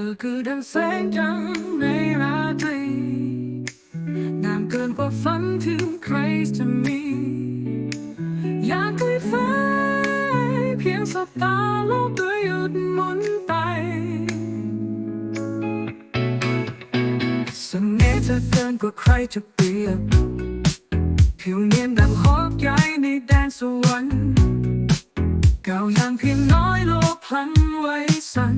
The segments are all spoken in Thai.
ธอคือดังแสงจันทร์ในราตรีงามเกินกว่าฝันที่ใครจะมี อยากเคยฝันเพียงสบตาโลกด้วยหยุดหมุนไปเสน่ห์เธอเกินกว่าใครจะเปรียบผิวเนียนดังหอกใหญ่ในแดนสวรรค์เก่าอย่างเพียงน้อยโลกพลันไว้สั่น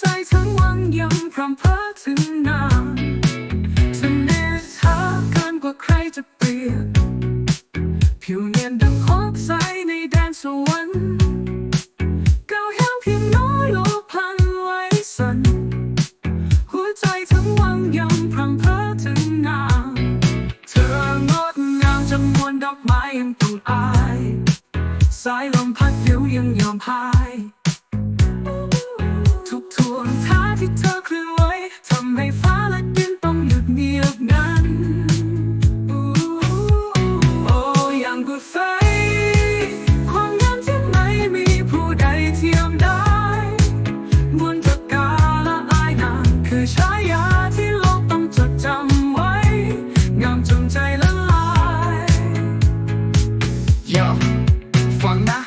ใจทั้งวังยังพรำเพอถึงนานเสน่ห์เธอเกินกว่าใครจะเปรียบผิวเนียนดังหอกใสในแดนสวรรค์เก่าอย่างเพียงน้อยโลพันไว้สันหัวใจทั้งวังยังพรำเพอถึงนานเธองดงามจำนวนดอกไม้ยังตูดอาย สายลมพัดผิวยังยอมพาย ที่เธอเคลื่อนไหวทำให้ฟ้าและดินต้องหยุดเงียบงันอู้โอ้ยังกุดไฟความงามที่ไม่มีผู้ใดเทียมได้มวลประกาและอายนางคือฉายาที่โลกต้องจดจำไว้ งามจนใจละลายเยอะฟังนะ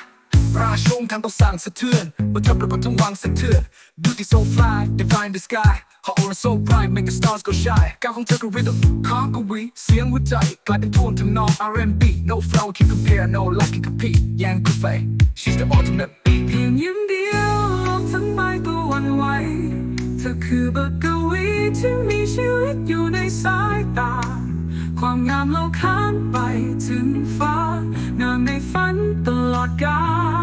รางต้องสั่งสะเทือนบนทับระเบิดทั้งวังสะเทือน Beauty so fly define the sky Her aura so bright make the stars go shy ก้าวของเธอคือ rhythm ของกวีเสียงหัวใจกลายเป็นโทนทำนอง R&B No flow can compare no life can compete ยังคือไฟ She's the ultimate beat เพียงยิ้มเดียวโลกทั้งใบก็หวันไหวเธอคือบทกวีที่มีชีวิตอยู่ในสายตา ความงามเราข้ามไปถึงฟ้างามในฝันตลอดกาล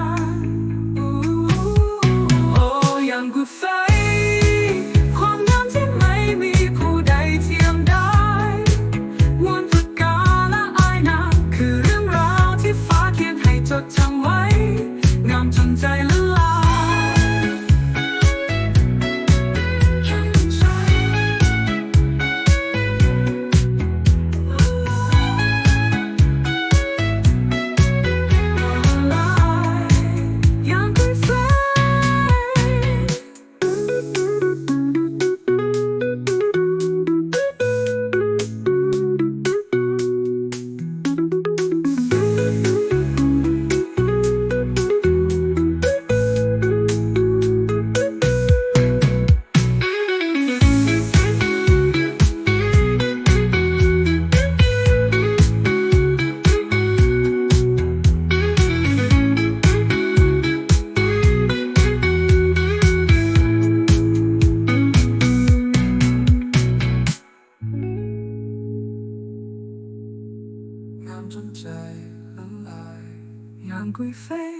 งาม